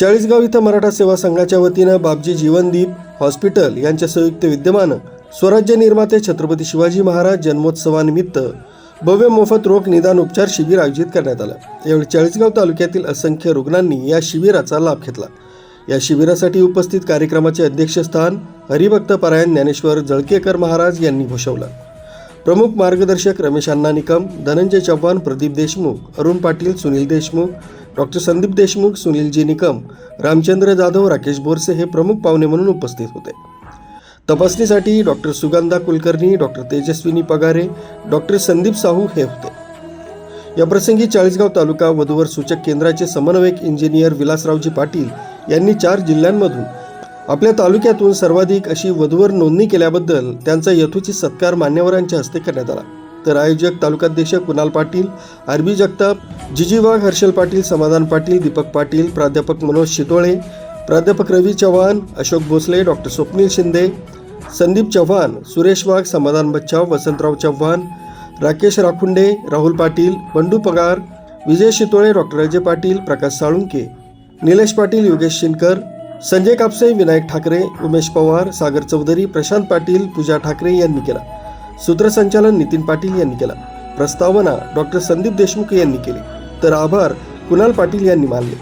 चाळीसगाव इथं मराठा सेवा संघाच्या वतीनं बाबजी जीवनदीप हॉस्पिटल यांच्या संयुक्त विद्यमानं स्वराज्य निर्माते छत्रपती शिवाजी महाराज जन्मोत्सवानिमित्त भव्य मोफत रोग निदान उपचार शिबिर आयोजित करण्यात आलं. यावेळी चाळीसगाव तालुक्यातील असंख्य रुग्णांनी या शिबिराचा लाभ घेतला. या शिबिरासाठी उपस्थित कार्यक्रमाचे अध्यक्षस्थान हरिभक्त पारायण ज्ञानेश्वर जळकेकर महाराज यांनी भूषवलं. प्रमुख मार्गदर्शक रमेश अण्णा निकम धनंजय चव्हाण प्रदीप देशमुख अरुण पाटील सुनील देशमुख डॉक्टर संदीप देशमुख सुनीलजी निकम रामचंद्र जाधव राकेश बोरसे हे प्रमुख पाहुणे म्हणून उपस्थित होते. तपासणीसाठी doctor Sugandha Kulkarni doctor Tejaswini Pagare doctor Sandeep Sahu हे होते. याप्रसंगी चाळीसगाव तालुका वधूवर सूचक केंद्राचे समन्वयक इंजिनियर विलासरावजी पाटील यांनी चार जिल्ह्यांमधून आपल्या तालुक्यातून सर्वाधिक अशी वधूवर नोंदणी केल्याबद्दल त्यांचा यथोचित सत्कार मान्यवरांच्या हस्ते करण्यात आला. तर आयोजक तालुकाध्यक्ष कुणाल पाटील आरबी जगताप जिजीवाग हर्षल पाटील समाधान पाटील दीपक पाटील प्राध्यापक मनोज शितोळे प्राध्यापक रवी चव्हाण अशोक भोसले डॉक्टर स्वप्नील शिंदे संदीप चव्हाण सुरेश वाघ समाधान बच्चाव वसंतराव चव्हाण राकेश राखुंडे राहुल पाटील बंडू पगार विजय शितोळे डॉक्टर अजय पाटील प्रकाश साळुंके निलेश पाटील योगेश शिनकर संजय कापसे विनायक ठाकरे उमेश पवार सागर चौधरी प्रशांत पाटील पूजा ठाकरे यांनी केला. सूत्रसंचालन नितीन पाटील यांनी केला. प्रस्तावना डॉक्टर संदीप देशमुख यांनी केली. तर आभार कुणाल पाटील यांनी मानले.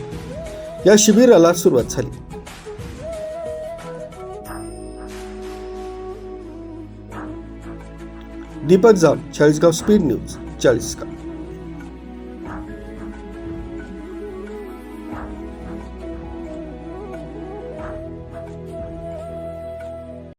या शिबिराला सुरुवात झाली. Deepak Jam Chalisgaon speed news Chalisgaon.